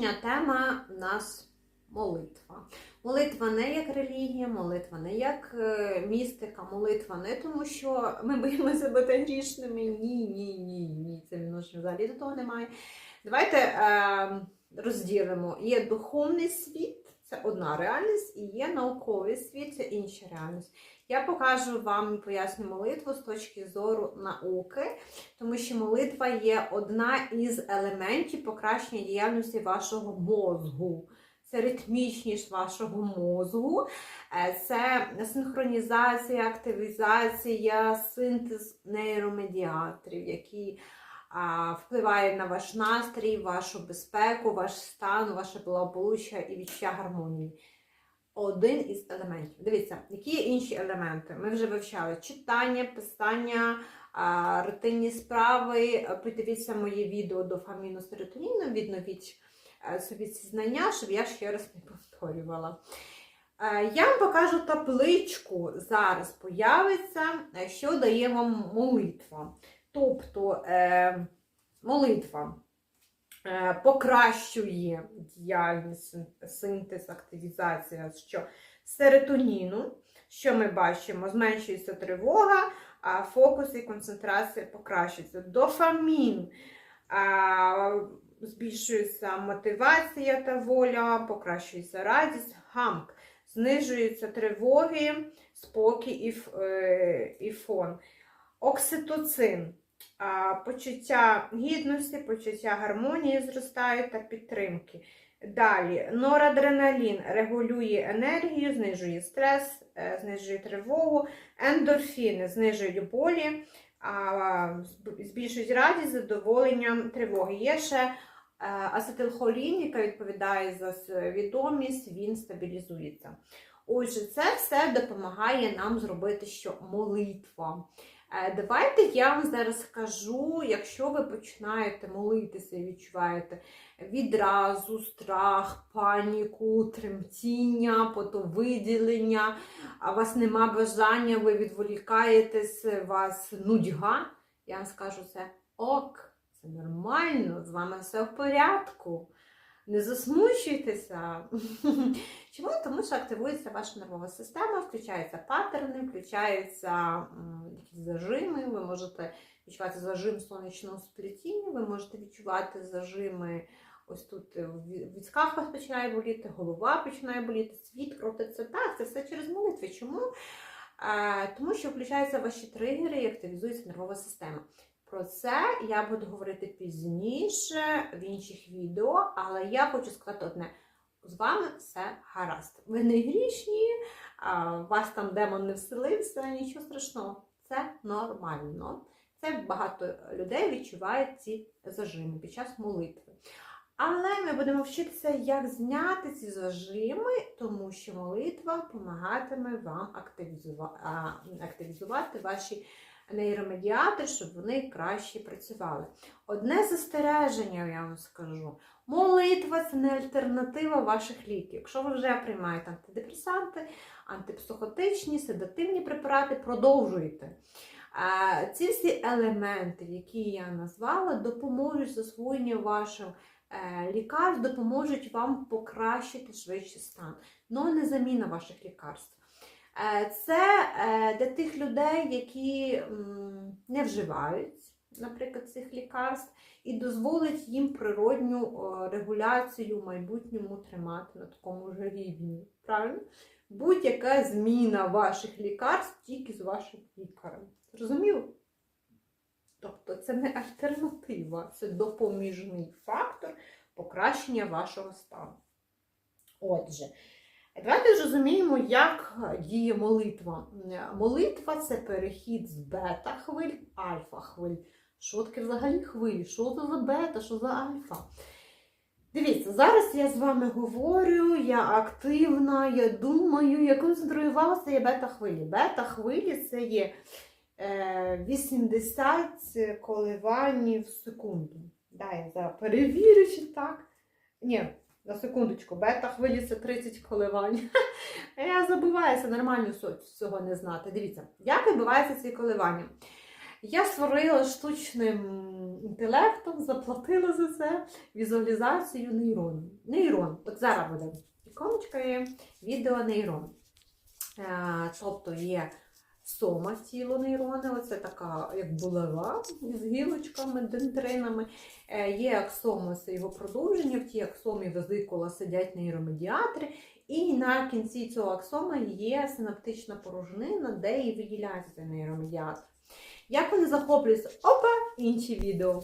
Сьогоднішня тема у нас молитва. Молитва не як релігія, молитва не як е, містика, молитва не тому, що ми боїмося бути грішними. Ні, ні, ні, ні. Це відношення взагалі до того немає. Давайте е, розділимо. Є духовний світ, це одна реальність, і є науковий світ, це інша реальність. Я покажу вам і поясню молитву з точки зору науки, тому що молитва є одна із елементів покращення діяльності вашого мозгу. Це ритмічність вашого мозгу, Е, це синхронізація, активізація, синтез нейромедіаторів, які впливають на ваш настрій, вашу безпеку, ваш стан, ваше благополуччя і відчуття гармонії. Один із елементів. Дивіться, які є інші елементи. Ми вже вивчали читання, писання, а, рутинні справи. Подивіться моє відео до фаміну серотоніну, відновіть е, собі ці знання, щоб я ще раз не повторювала. Е, Я вам покажу табличку. Зараз появиться, е, що дає вам молитва. Тобто молитва покращує діяльність, синтез, активізація що серотоніну, що ми бачимо, зменшується тривога, а фокус і концентрація покращується. Дофамін. Збільшується мотивація та воля, покращується радість, гамк, знижуються тривоги, спокій і, е, і фон. Окситоцин. Почуття гідності, почуття гармонії зростають та підтримки. Далі, норадреналін регулює енергію, знижує стрес, е, знижує тривогу, ендорфіни знижують болі, збільшують радість, задоволення, тривоги. Є ще е, ацетилхолін, яка відповідає за свідомість, він стабілізується. Отже, це все допомагає нам зробити що молитва. Е, Давайте я вам зараз скажу, якщо ви починаєте молитися і відчуваєте відразу страх, паніку, тремтіння, потовиділення, а у вас нема бажання, ви відволікаєтесь, вас нудьга, я вам скажу це ок, це нормально, з вами все в порядку. Не засмучуйтеся. Чому? Тому що активується ваша нервова система, включаються паттерни, включаються якісь зажими. Ви можете відчувати зажим сонячного сплетіння, ви можете відчувати зажими. Ось тут в ві- в візках вас починає боліти, голова починає боліти, світ крутиться. Так, це все через молитви. Чому? Е, тому що включаються ваші тригери і активізується нервова система. Про це я буду говорити пізніше в інших відео, але я хочу сказати одне: з вами все гаразд. Ви не грішні, вас там демон не вселився, нічого страшного. Це нормально. Це багато людей відчувають ці зажими під час молитви. Але ми будемо вчитися, як зняти ці зажими, тому що молитва допомагатиме вам активізувати ваші нейромедіатори, щоб вони краще працювали. Одне застереження, я вам скажу: молитва це не альтернатива ваших ліків. Якщо ви вже приймаєте антидепресанти, антипсихотичні, седативні препарати, продовжуйте. Ці всі елементи, які я назвала, допоможуть засвоєнню ваших е, лекарств, допоможуть вам покращити швидший стан. Но не заміна ваших лікарств. Е, Це е, для тих людей, які не вживають, наприклад, цих лікарств, і дозволить їм природню регуляцію в майбутньому тримати на такому ж рівні. Правильно? Будь-яка зміна ваших лікарств тільки з вашим лікарем. Зрозуміло? Тобто це не альтернатива, це допоміжний фактор покращення вашого стану. Отже, давайте зрозуміємо, як діє молитва. Молитва це перехід з бета-хвиль в альфа-хвиль. Що таке взагалі хвилі? Що це за бета, що за альфа? Дивіться, зараз я з вами говорю, я активна, я думаю, я концентрувалася, я бета-хвилі. Бета-хвилі це є е, 80 коливань в секунду. Да, я зараз перевірю, чи так. Ні, на секундочку, бета-хвилі це 30 коливань. Я забуваюся, нормально цього не знати. Дивіться, як відбуваються ці коливання? Я створила штучним інтелектом, заплатила за це візуалізацію нейрону. Нейрон. От зараз буде іконочка є відео нейрон. Е, Тобто є сома тіло нейрони, оце така як булава з гілочками, дендринами. Е, Є аксоми, це його продовження, в тій аксомі везикула сидять нейромедіатори. І на кінці цього аксома є синаптична порожнина, де і виділяється цей нейромедіатор. Як вони захоплюються? Опа! Інші відео.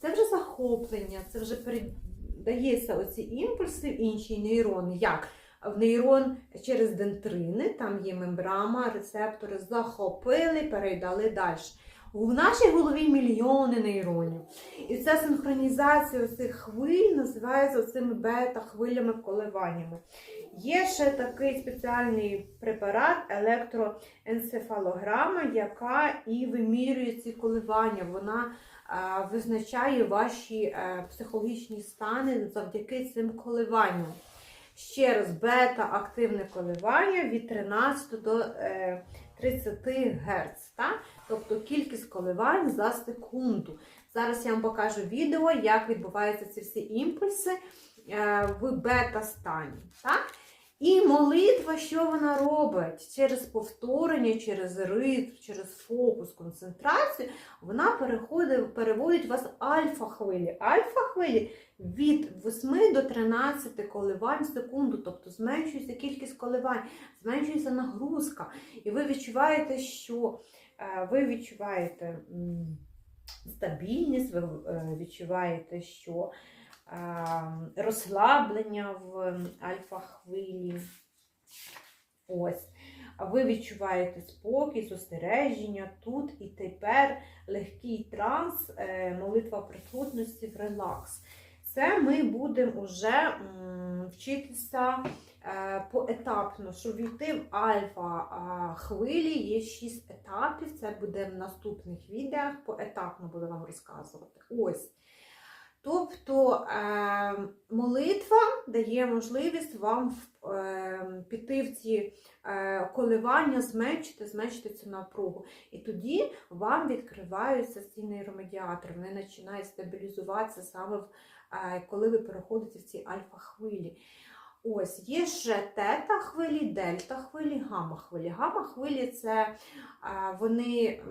Це вже захоплення, це вже передається оці імпульси в інші нейрони. Як? В нейрон через дентрини, там є мембрама, рецептори захопили, передали далі. В нашій голові мільйони нейронів. І ця синхронізація цих хвиль називається цими бета-хвилями коливаннями. Є ще такий спеціальний препарат електроенцефалограма, яка і вимірює ці коливання. Вона е, визначає ваші е, психологічні стани завдяки цим коливанням. Ще раз, бета-активне коливання від 13 до е, 30 Гц. Так? Тобто кількість коливань за секунду. Зараз я вам покажу відео, як відбуваються ці всі імпульси е, в бета-стані. Так? І молитва, що вона робить? Через повторення, через ритм, через фокус, концентрацію, вона переходить, переводить вас альфа-хвилі. Альфа-хвилі від 8 до 13 коливань в секунду, тобто зменшується кількість коливань, зменшується нагрузка. І ви відчуваєте, що е, ви відчуваєте стабільність, ви е, відчуваєте, що розслаблення в альфа-хвилі. Ось. Ви відчуваєте спокій, зосередження тут і тепер легкий транс, е, молитва присутності в релакс. Це ми будемо вже вчитися е, поетапно, щоб війти в альфа хвилі, є 6 етапів. Це буде в наступних відео, поетапно буду вам розказувати. Ось. Тобто е, молитва дає можливість вам е, піти в ці коливання, зменшити, зменшити цю напругу. І тоді вам відкриваються ці нейромедіатори, вони починають стабілізуватися саме коли ви переходите в ці альфа-хвилі. Ось, є ще тета-хвилі, дельта-хвилі, гамма-хвилі. Гамма-хвилі це вони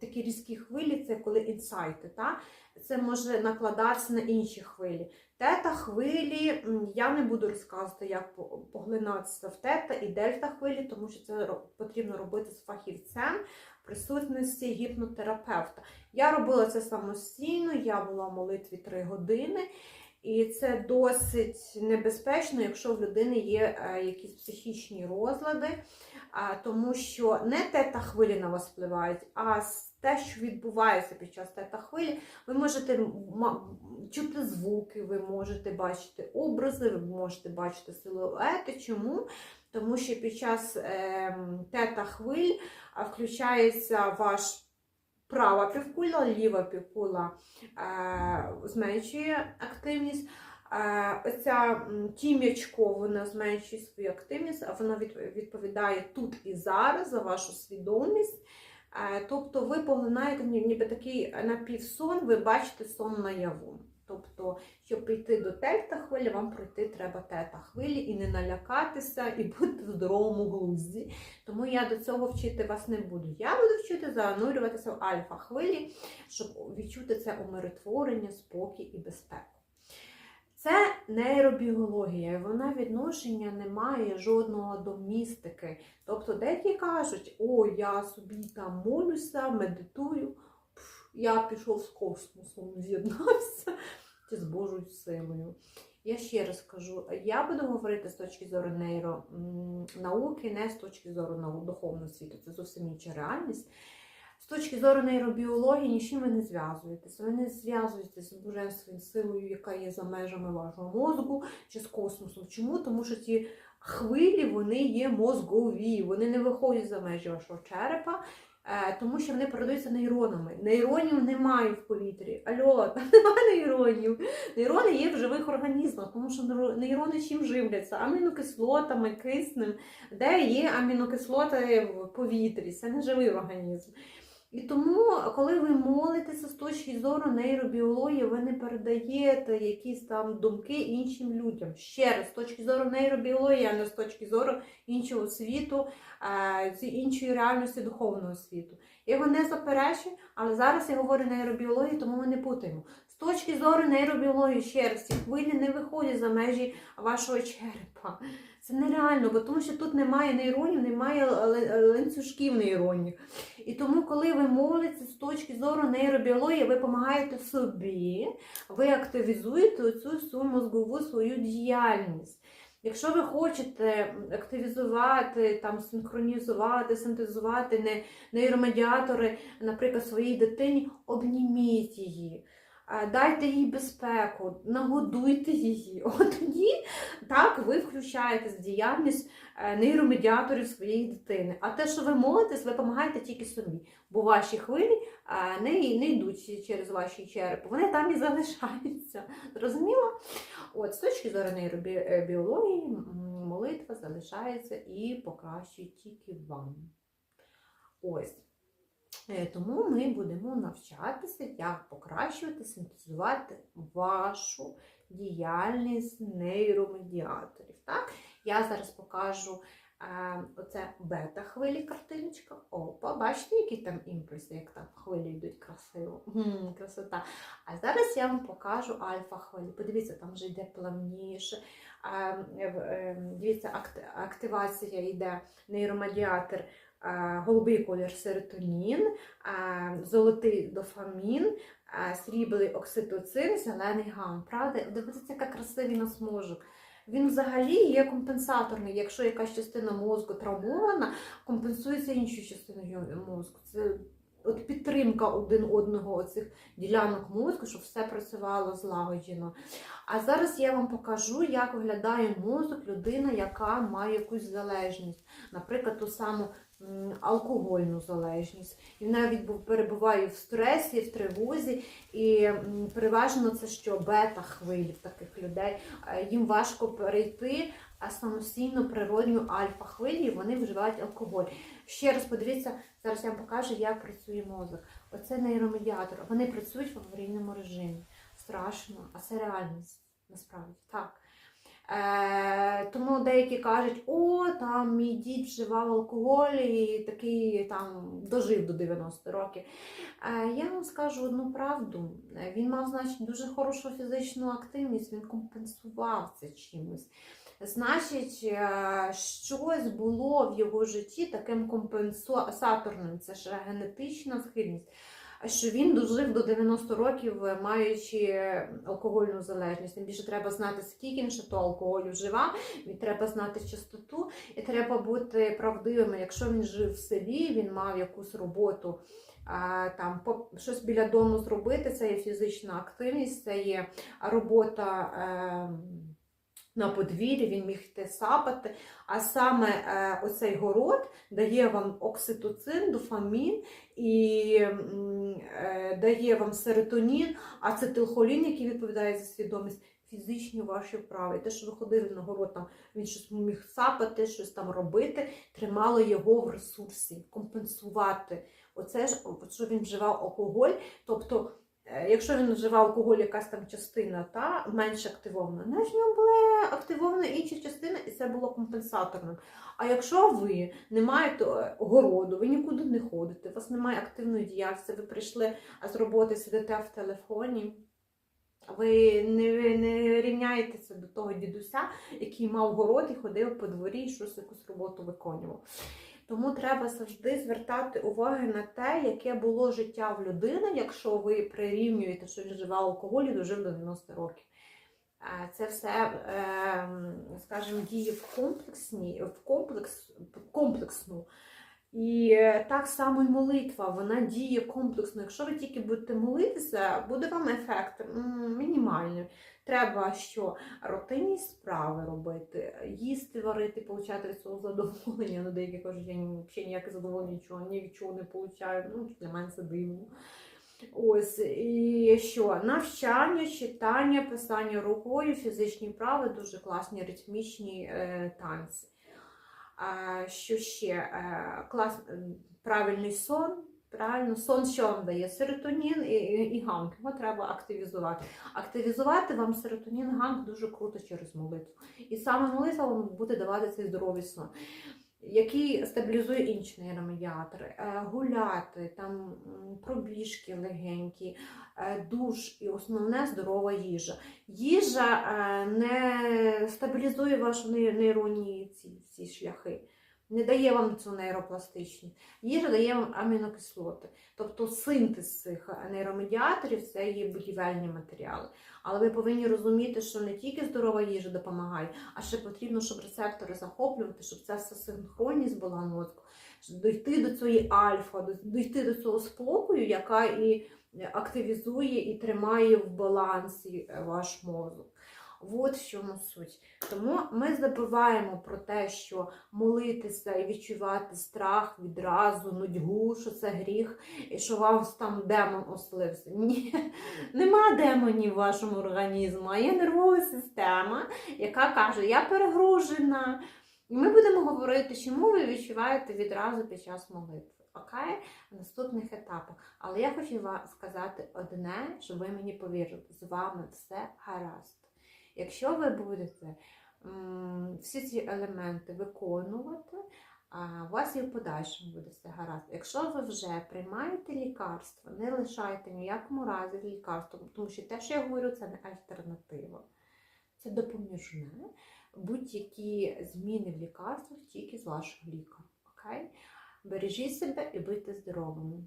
такі різкі хвилі, це коли інсайти. Та? Це може накладатися на інші хвилі. Тета-хвилі, я не буду розказувати, як поглинатися в тета і дельта-хвилі, тому що це потрібно робити з фахівцем в присутності гіпнотерапевта. Я робила це самостійно, я була в молитві 3 години. І це досить небезпечно, якщо в людини є е, якісь психічні розлади, тому що не тета хвилі на вас впливають, а те, що відбувається під час тета хвилі, ви можете чути звуки, ви можете бачити образи, ви можете бачити силуети. Чому? Тому що під час ем, тета хвиль включається ваш права півкула, ліва півкула е, зменшує активність. Е, оця тім'ячко вона зменшує свою активність, а вона відповідає тут і зараз за вашу свідомість. Е, тобто ви поглинаєте ніби такий напівсон, ви бачите сон наяву. Тобто, щоб прийти до тельта хвилі, вам пройти треба тета хвилі і не налякатися, і бути в здоровому глузді. Тому я до цього вчити вас не буду. Я буду вчити занурюватися в альфа-хвилі, щоб відчути це умиротворення, спокій і безпеку. Це нейробіологія, вона відношення не має жодного до містики. Тобто, деякі кажуть, о, я собі там молюся, медитую, я пішов з космосом, з'єднався чи з Божою силою. Я ще раз кажу, я буду говорити з точки зору нейронауки, не з точки зору духовного світу. Це зовсім інша реальність. З точки зору нейробіології нічим ви не зв'язуєтеся. Ви не зв'язуєтеся з божественною силою, яка є за межами вашого мозку чи з космосом. Чому? Тому що ці хвилі вони є мозгові, вони не виходять за межі вашого черепа. Е, тому що вони передаються нейронами. Нейронів немає в повітрі. Альо, там немає нейронів. Нейрони є в живих організмах, тому що нейрони чим живляться? Амінокислотами, киснем, де є амінокислоти в повітрі. Це не живий організм. І тому, коли ви молитеся з точки зору нейробіології, ви не передаєте якісь там думки іншим людям. Ще раз, з точки зору нейробіології, а не з точки зору іншого світу, е, іншої реальності духовного світу. Я його не заперечую, але зараз я говорю нейробіологію, тому ми не путаємо. З точки зору нейробіології, ще раз, ці хвилі не виходять за межі вашого черепа. Це нереально, бо тому що тут немає нейронів, немає ланцюжків нейронів. І тому, коли ви молитеся з точки зору нейробіології, ви допомагаєте собі, ви активізуєте цю всю мозгову свою діяльність. Якщо ви хочете активізувати, там, синхронізувати, синтезувати нейромедіатори, наприклад, своїй дитині, обніміть її. А, Дайте їй безпеку, нагодуйте її. От тоді так ви включаєтесь в діяльність е, нейромедіаторів своєї дитини. А те, що ви молитесь, ви допомагаєте тільки собі, бо ваші хвилі е, не, не йдуть через ваші черепи, вони там і залишаються. Зрозуміло? От, з точки зору нейробіології, молитва залишається і покращує тільки вам. Ось. Е, Тому ми будемо навчатися, як покращувати, синтезувати вашу діяльність нейромедіаторів. Так? Я зараз покажу е, оце бета-хвилі картиночка. Опа, бачите, які там імпульси, як там хвилі йдуть красиво. М, красота. А зараз я вам покажу альфа-хвилі. Подивіться, там вже йде плавніше. Е, е, Дивіться, активація йде нейромедіатор, голубий колір серотонін, золотий дофамін, сріблий окситоцин, зелений гам. Правда? Дивіться, яка красивий нас мозок. Він взагалі є компенсаторний. Якщо якась частина мозку травмована, компенсується іншою частиною мозку. Це от підтримка один одного оцих ділянок мозку, щоб все працювало злагоджено. А зараз я вам покажу, як виглядає мозок людини, яка має якусь залежність, наприклад, ту саму алкогольну залежність. І навіть бу- перебуває в стресі, в тривозі, і переважно це що бета-хвилі в таких людей. Е, Їм важко перейти а самостійно природню альфа-хвилі, і вони вживають алкоголь. Ще раз подивіться, зараз я вам покажу, як працює мозок. Оце нейромедіатор. Вони працюють в аварійному режимі. Страшно, а це реальність насправді так. Е, тому деякі кажуть, о, там мій дід вживав алкоголь і такий там дожив до 90 років. Е, я вам скажу одну правду. Він мав, значить, дуже хорошу фізичну активність, він компенсував це чимось. Значить, е, щось було в його житті таким компенсаторним, це ж генетична схильність що він дожив до 90 років, е, маючи алкогольну залежність. Тим більше треба знати, скільки він ще того алкоголю вживав, і треба знати частоту, і треба бути правдивими. Якщо він жив в селі, він мав якусь роботу. Там щось біля дому зробити, це є фізична активність, це є робота ем, на подвір'ї, він міг йти сапати. А саме е, оцей город дає вам окситоцин, дофамін і е, дає вам серотонін, ацетилхолін, який відповідає за свідомість, фізичні ваші вправи. Те, що ви ходили на город, там він щось міг сапати, щось там робити, тримало його в ресурсі, компенсувати. Оце ж, що він вживав алкоголь, тобто. Е, Якщо він вживав алкоголь, якась там частина та менш активована, значить в ньому була активована інша частина, і це було компенсаторним. А якщо ви не маєте е, городу, ви нікуди не ходите, у вас немає активної діяльності, ви прийшли з роботи, сидите в телефоні, ви не, не рівняєтеся до того дідуся, який мав город і ходив по дворі і щось якусь роботу виконував. Тому треба завжди звертати увагу на те, яке було життя в людини, якщо ви прирівнюєте, що він вживав алкоголь і дожив до 90 років. Е, Це все, ем, скажімо, діє в комплексні, в комплекс, комплексно. І е, так само і молитва, вона діє комплексно. Якщо ви тільки будете молитися, буде вам ефект мінімальний. Треба що рутинні справи робити, їсти, варити, получати від цього задоволення. Ну, деякі кажуть, я взагалі ніяке задоволення нічого, ні від чого не получаю. Ну, для мене це дивно. Ось і що? Навчання, читання, писання рукою, фізичні вправи, дуже класні ритмічні е, танці. А, що ще? Е, клас, правильний сон, Правильно, сон що вам дає? Серотонін і, і, і ганк. Його треба активізувати. Активізувати вам серотонін, ганк дуже круто через молитву. І саме молитва вам буде давати цей здоровий сон, який стабілізує інші нейромедіатори. Е, Гуляти, там пробіжки легенькі, е, душ і основне здорова їжа. Їжа е, не стабілізує ней- нейронні ці, ці шляхи. Не дає вам цю нейропластичність. Їжа дає вам амінокислоти. Тобто синтез цих нейромедіаторів це є будівельні матеріали. Але ви повинні розуміти, що не тільки здорова їжа допомагає, а ще потрібно, щоб рецептори захоплювати, щоб ця вся синхронність була мозку, дійти до цієї альфа, дійти до цього спокою, яка і активізує і тримає в балансі е, ваш мозок. От в чому суть. Тому ми забуваємо про те, що молитися і відчувати страх відразу, нудьгу, що це гріх, і що вас там демон оселився. Ні, нема демонів в вашому організму, а є нервова система, яка каже, я перегружена. І ми будемо говорити, чому ви відчуваєте відразу під час молитви. Окей? В наступних етапах. Але я хочу вам сказати одне, щоб ви мені повірили, з вами все гаразд. Якщо ви будете всі ці елементи виконувати, у вас і в подальшому буде все гаразд. Якщо ви вже приймаєте лікарства, не лишайте ні в якому разі лікарство, тому що те, що я говорю, це не альтернатива. Це допоміжне. Будь-які зміни в лікарствах тільки з вашого лікаря. Бережіть себе і будьте здоровими.